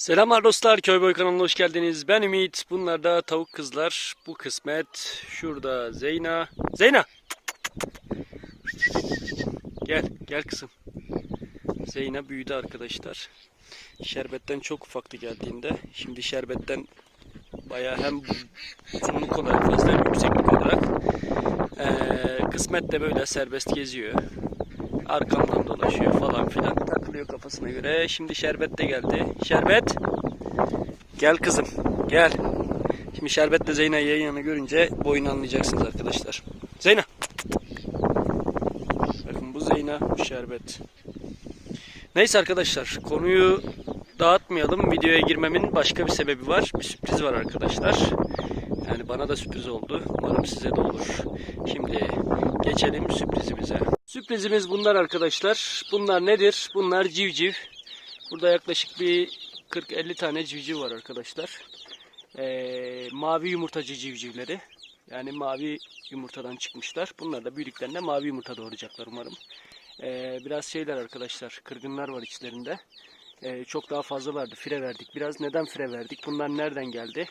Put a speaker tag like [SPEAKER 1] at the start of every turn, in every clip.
[SPEAKER 1] Selamlar dostlar, Köyboy kanalına hoş geldiniz. Ben Ümit, bunlar da tavuk kızlar. Bu kısmet, şurada Zeyna. Zeyna! Gel, gel kızım. Zeyna büyüdü arkadaşlar. Şerbetten çok ufaktı geldiğinde. Şimdi şerbetten bayağı hem uzunluk olarak fazla hem yükseklik olarak. Ee, kısmet de böyle serbest geziyor. Arkamdan dolaşıyor falan filan. Takılıyor kafasına göre. Şimdi Şerbet de geldi. Şerbet. Gel kızım. Gel. Şimdi Şerbet'le Zeyna'yı yan yana görünce boyunu anlayacaksınız arkadaşlar. Zeyna. Bakın bu Zeyna, bu Şerbet. Neyse arkadaşlar konuyu dağıtmayalım. Videoya girmemin başka bir sebebi var. Bir sürpriz var arkadaşlar. Yani bana da sürpriz oldu. Umarım size de olur. Şimdi geçelim sürprizimize. Sürprizimiz bunlar arkadaşlar. Bunlar nedir? Bunlar civciv. Burada yaklaşık bir 40-50 tane civciv var arkadaşlar. Ee, mavi yumurtacı civcivleri. Yani mavi yumurtadan çıkmışlar. Bunlar da büyüdüklerinde mavi yumurta doğuracaklar umarım. Ee, biraz şeyler arkadaşlar. Kırgınlar var içlerinde. Ee, çok daha fazlalardı. Fire verdik. Biraz neden fire verdik? Bunlar nereden geldi?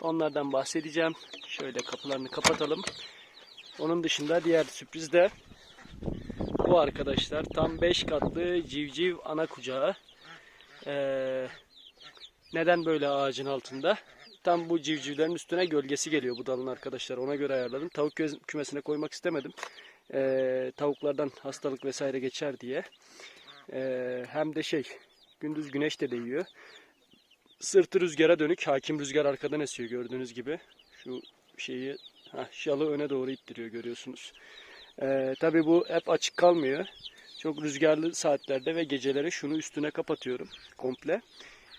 [SPEAKER 1] Onlardan bahsedeceğim. Şöyle kapılarını kapatalım. Onun dışında diğer sürpriz de bu arkadaşlar. Tam 5 katlı civciv ana kucağı. Ee, neden böyle ağacın altında? Tam bu civcivlerin üstüne gölgesi geliyor bu dalın arkadaşlar. Ona göre ayarladım. Tavuk kümesine koymak istemedim. Ee, tavuklardan hastalık vesaire geçer diye. Ee, hem de şey gündüz güneş de değiyor. Sırtı rüzgara dönük. Hakim rüzgar arkadan esiyor gördüğünüz gibi. Şu şeyi heh, şalı öne doğru ittiriyor görüyorsunuz. Ee, Tabi bu hep açık kalmıyor. Çok rüzgarlı saatlerde ve geceleri şunu üstüne kapatıyorum komple.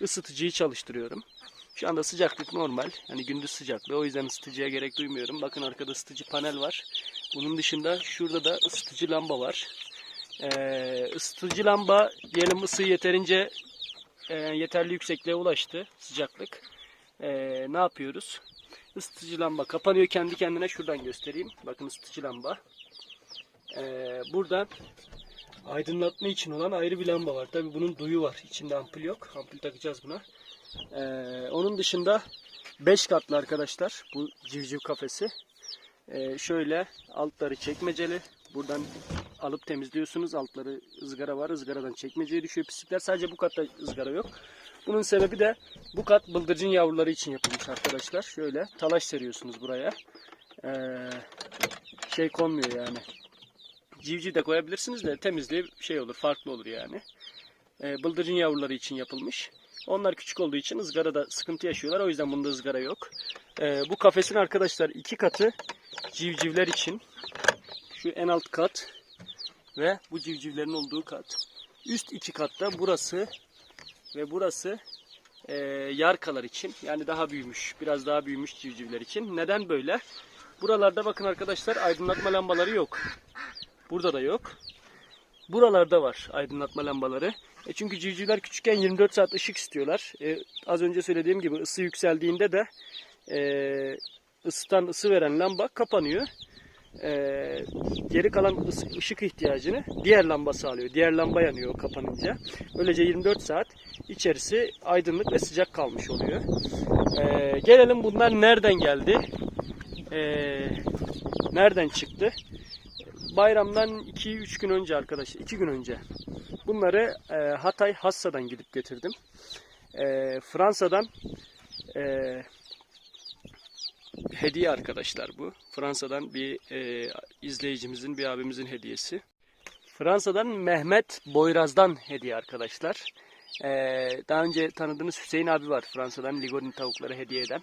[SPEAKER 1] Isıtıcıyı çalıştırıyorum. Şu anda sıcaklık normal. Hani gündüz sıcaklığı. O yüzden ısıtıcıya gerek duymuyorum. Bakın arkada ısıtıcı panel var. Bunun dışında şurada da ısıtıcı lamba var. Ee, ısıtıcı lamba diyelim ısı yeterince e, yeterli yüksekliğe ulaştı sıcaklık. Ee, ne yapıyoruz? Isıtıcı lamba kapanıyor kendi kendine. Şuradan göstereyim. Bakın ısıtıcı lamba. Ee, buradan aydınlatma için olan ayrı bir lamba var. Tabi bunun duyu var. İçinde ampul yok. Ampul takacağız buna. Ee, onun dışında 5 katlı arkadaşlar bu civciv kafesi. Ee, şöyle altları çekmeceli. Buradan alıp temizliyorsunuz. Altları ızgara var. ızgaradan çekmeceye düşüyor pislikler. Sadece bu katta ızgara yok. Bunun sebebi de bu kat bıldırcın yavruları için yapılmış arkadaşlar. Şöyle talaş seriyorsunuz buraya. Ee, şey konmuyor yani. Civciv de koyabilirsiniz de temizliği şey olur, farklı olur yani. Ee, bıldırcın yavruları için yapılmış. Onlar küçük olduğu için ızgarada sıkıntı yaşıyorlar. O yüzden bunda ızgara yok. Ee, bu kafesin arkadaşlar iki katı civcivler için. Şu en alt kat ve bu civcivlerin olduğu kat. Üst iki katta burası ve burası e, yarkalar için. Yani daha büyümüş, biraz daha büyümüş civcivler için. Neden böyle? Buralarda bakın arkadaşlar aydınlatma lambaları yok. Burada da yok. Buralarda var aydınlatma lambaları. E çünkü civcivler küçükken 24 saat ışık istiyorlar. E, az önce söylediğim gibi ısı yükseldiğinde de e, ısıtan ısı veren lamba kapanıyor. E, geri kalan ısı- ışık ihtiyacını diğer lamba sağlıyor. Diğer lamba yanıyor kapanınca. Böylece 24 saat içerisi aydınlık ve sıcak kalmış oluyor. E, gelelim bunlar nereden geldi? E, nereden çıktı? Bayramdan 2-3 gün önce arkadaşlar, 2 gün önce bunları e, Hatay Hassa'dan gidip getirdim. E, Fransa'dan e, hediye arkadaşlar bu. Fransa'dan bir e, izleyicimizin, bir abimizin hediyesi. Fransa'dan Mehmet Boyraz'dan hediye arkadaşlar. E, daha önce tanıdığınız Hüseyin abi var Fransa'dan Ligorin tavukları hediye eden.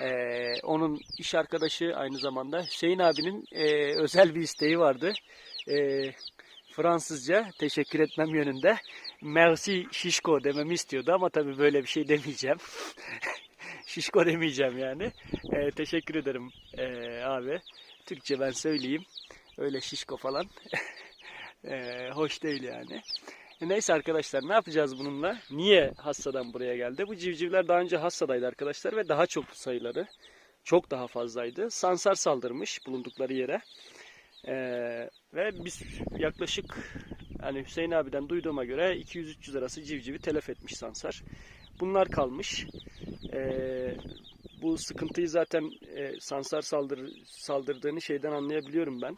[SPEAKER 1] Ee, onun iş arkadaşı aynı zamanda Hüseyin abinin e, özel bir isteği vardı. Ee, Fransızca teşekkür etmem yönünde merci şişko dememi istiyordu ama tabii böyle bir şey demeyeceğim. şişko demeyeceğim yani. Ee, teşekkür ederim ee, abi. Türkçe ben söyleyeyim. Öyle şişko falan. Ee, hoş değil yani. Neyse arkadaşlar ne yapacağız bununla? Niye Hassa'dan buraya geldi? Bu civcivler daha önce Hassa'daydı arkadaşlar ve daha çok sayıları. Çok daha fazlaydı. Sansar saldırmış bulundukları yere. Ee, ve biz yaklaşık hani Hüseyin abiden duyduğuma göre 200-300 arası civcivi telef etmiş Sansar. Bunlar kalmış. Ee, bu sıkıntıyı zaten e, sansar saldır, saldırdığını şeyden anlayabiliyorum ben.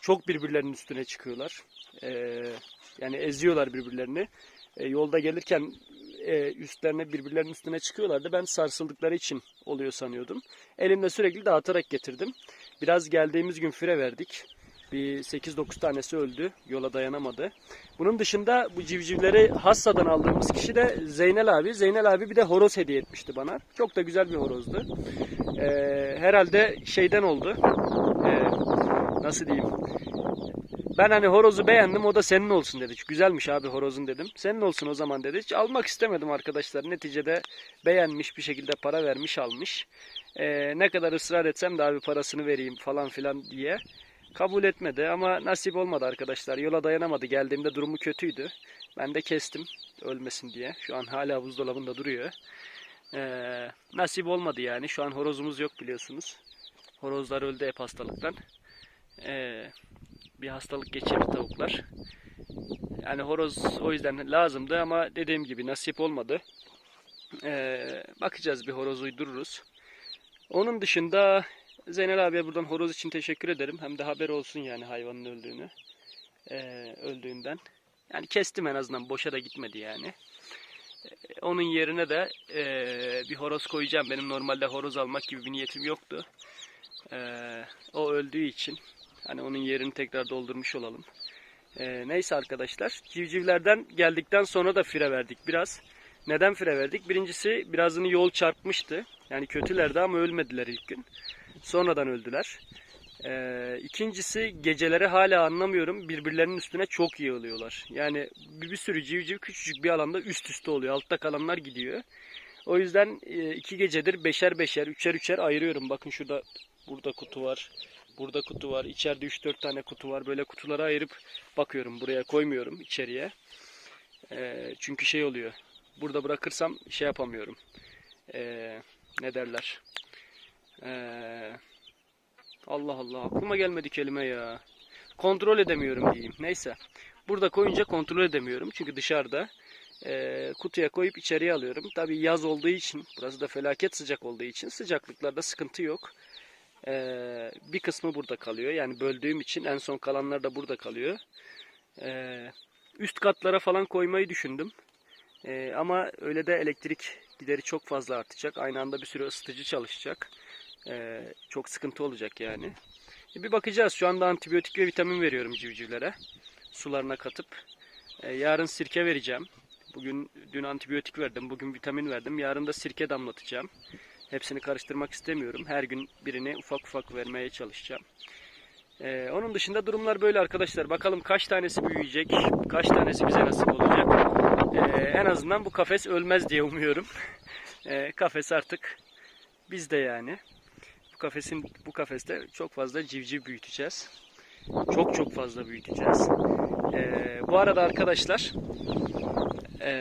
[SPEAKER 1] Çok birbirlerinin üstüne çıkıyorlar. Ee, yani eziyorlar birbirlerini. Ee, yolda gelirken e, üstlerine birbirlerinin üstüne çıkıyorlardı. Ben sarsıldıkları için oluyor sanıyordum. Elimde sürekli dağıtarak getirdim. Biraz geldiğimiz gün fire verdik. Bir 8-9 tanesi öldü. Yola dayanamadı. Bunun dışında bu civcivleri Hassa'dan aldığımız kişi de Zeynel abi. Zeynel abi bir de horoz hediye etmişti bana. Çok da güzel bir horozdu. Ee, herhalde şeyden oldu. Ee, nasıl diyeyim? Ben hani horozu beğendim o da senin olsun dedi. Güzelmiş abi horozun dedim. Senin olsun o zaman dedi. Hiç almak istemedim arkadaşlar. Neticede beğenmiş bir şekilde para vermiş almış. Ee, ne kadar ısrar etsem de abi parasını vereyim falan filan diye. Kabul etmedi ama nasip olmadı arkadaşlar. Yola dayanamadı. Geldiğimde durumu kötüydü. Ben de kestim ölmesin diye. Şu an hala buzdolabında duruyor. Ee, nasip olmadı yani. Şu an horozumuz yok biliyorsunuz. Horozlar öldü hep hastalıktan. Ee, bir hastalık geçirdi tavuklar. Yani horoz o yüzden lazımdı ama dediğim gibi nasip olmadı. Ee, bakacağız bir horoz uydururuz. Onun dışında Zeynel abiye buradan horoz için teşekkür ederim. Hem de haber olsun yani hayvanın öldüğünü. Ee, öldüğünden. Yani kestim en azından. Boşa da gitmedi yani. Ee, onun yerine de ee, bir horoz koyacağım. Benim normalde horoz almak gibi bir niyetim yoktu. Ee, o öldüğü için hani onun yerini tekrar doldurmuş olalım. Ee, neyse arkadaşlar. Civcivlerden geldikten sonra da fire verdik biraz. Neden fire verdik? Birincisi birazını yol çarpmıştı. Yani kötülerdi ama ölmediler ilk gün. Sonradan öldüler. Ee, ikincisi geceleri hala anlamıyorum. Birbirlerinin üstüne çok yığılıyorlar. Yani bir, bir sürü civciv küçücük bir alanda üst üste oluyor. Altta kalanlar gidiyor. O yüzden e, iki gecedir beşer beşer, üçer üçer ayırıyorum. Bakın şurada burada kutu var. Burada kutu var. İçeride 3-4 tane kutu var. Böyle kutulara ayırıp bakıyorum. Buraya koymuyorum içeriye. Ee, çünkü şey oluyor. Burada bırakırsam şey yapamıyorum. Ee, ne derler? Ee, Allah Allah aklıma gelmedi kelime ya. Kontrol edemiyorum diyeyim. Neyse. Burada koyunca kontrol edemiyorum. Çünkü dışarıda e, kutuya koyup içeriye alıyorum. Tabi yaz olduğu için, burası da felaket sıcak olduğu için sıcaklıklarda sıkıntı yok. E, bir kısmı burada kalıyor. Yani böldüğüm için en son kalanlar da burada kalıyor. E, üst katlara falan koymayı düşündüm. E, ama öyle de elektrik gideri çok fazla artacak. Aynı anda bir sürü ısıtıcı çalışacak. E, çok sıkıntı olacak yani. E, bir bakacağız. Şu anda antibiyotik ve vitamin veriyorum civcivlere. Sularına katıp. E, yarın sirke vereceğim. Bugün dün antibiyotik verdim. Bugün vitamin verdim. Yarın da sirke damlatacağım. Hepsini karıştırmak istemiyorum. Her gün birini ufak ufak vermeye çalışacağım. Ee, onun dışında durumlar böyle arkadaşlar. Bakalım kaç tanesi büyüyecek, kaç tanesi bize nasip olacak. Ee, en azından bu kafes ölmez diye umuyorum. Ee, kafes artık bizde yani. Bu kafesin bu kafeste çok fazla civciv büyüteceğiz. Çok çok fazla büyüteceğiz. Ee, bu arada arkadaşlar e,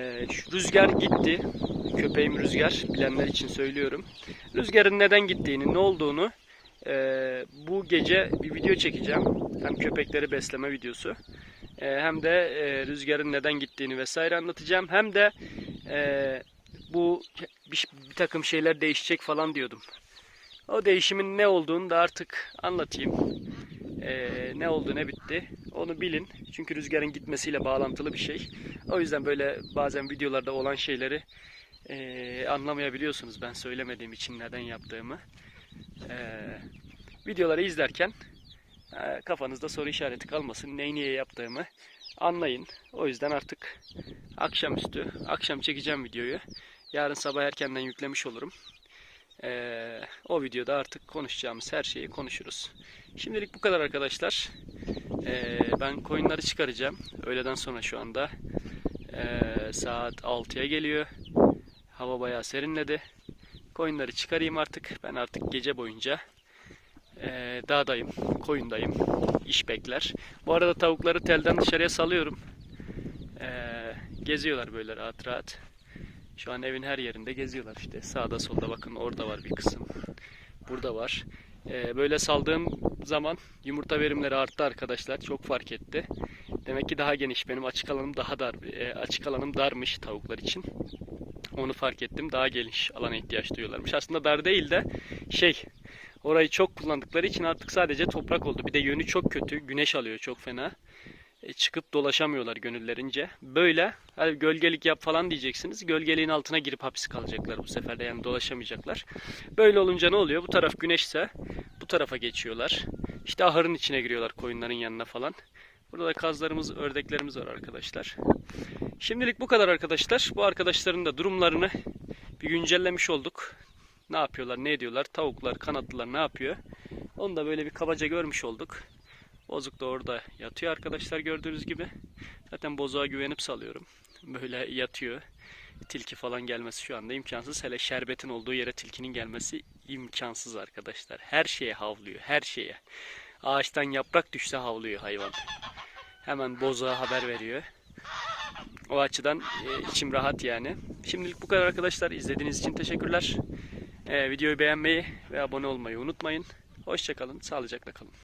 [SPEAKER 1] rüzgar gitti. Köpeğim Rüzgar. Bilenler için söylüyorum. Rüzgarın neden gittiğini, ne olduğunu e, bu gece bir video çekeceğim. Hem köpekleri besleme videosu. E, hem de e, rüzgarın neden gittiğini vesaire anlatacağım. Hem de e, bu bir, bir takım şeyler değişecek falan diyordum. O değişimin ne olduğunu da artık anlatayım. Ee, ne oldu ne bitti onu bilin. Çünkü rüzgarın gitmesiyle bağlantılı bir şey. O yüzden böyle bazen videolarda olan şeyleri e, anlamayabiliyorsunuz ben söylemediğim için neden yaptığımı. E, videoları izlerken e, kafanızda soru işareti kalmasın. Neyi niye yaptığımı anlayın. O yüzden artık akşamüstü, akşam çekeceğim videoyu. Yarın sabah erkenden yüklemiş olurum. Ee, o videoda artık konuşacağımız her şeyi konuşuruz. Şimdilik bu kadar arkadaşlar. Ee, ben koyunları çıkaracağım. Öğleden sonra şu anda. Ee, saat 6'ya geliyor. Hava bayağı serinledi. Koyunları çıkarayım artık. Ben artık gece boyunca e, dağdayım, koyundayım. İş bekler. Bu arada tavukları telden dışarıya salıyorum. E, geziyorlar böyle rahat rahat. Şu an evin her yerinde geziyorlar işte. Sağda solda bakın orada var bir kısım. Burada var. E, böyle saldığım zaman yumurta verimleri arttı arkadaşlar. Çok fark etti. Demek ki daha geniş. Benim açık alanım daha dar. E, açık alanım darmış tavuklar için. Onu fark ettim. Daha geniş alana ihtiyaç duyuyorlarmış. Aslında dar değil de şey orayı çok kullandıkları için artık sadece toprak oldu. Bir de yönü çok kötü. Güneş alıyor çok fena. E, çıkıp dolaşamıyorlar gönüllerince. Böyle hani gölgelik yap falan diyeceksiniz. Gölgeliğin altına girip hapis kalacaklar bu sefer de yani dolaşamayacaklar. Böyle olunca ne oluyor? Bu taraf güneşse bu tarafa geçiyorlar. İşte ahırın içine giriyorlar koyunların yanına falan. Burada da kazlarımız, ördeklerimiz var arkadaşlar. Şimdilik bu kadar arkadaşlar. Bu arkadaşların da durumlarını bir güncellemiş olduk. Ne yapıyorlar, ne ediyorlar, tavuklar, kanatlılar ne yapıyor? Onu da böyle bir kabaca görmüş olduk. Bozuk da orada yatıyor arkadaşlar gördüğünüz gibi. Zaten bozuğa güvenip salıyorum. Böyle yatıyor. Tilki falan gelmesi şu anda imkansız. Hele şerbetin olduğu yere tilkinin gelmesi imkansız arkadaşlar. Her şeye havlıyor, her şeye. Ağaçtan yaprak düşse havlıyor hayvan. Hemen bozuğa haber veriyor. O açıdan e, içim rahat yani. Şimdilik bu kadar arkadaşlar. İzlediğiniz için teşekkürler. E, videoyu beğenmeyi ve abone olmayı unutmayın. Hoşçakalın, sağlıcakla kalın.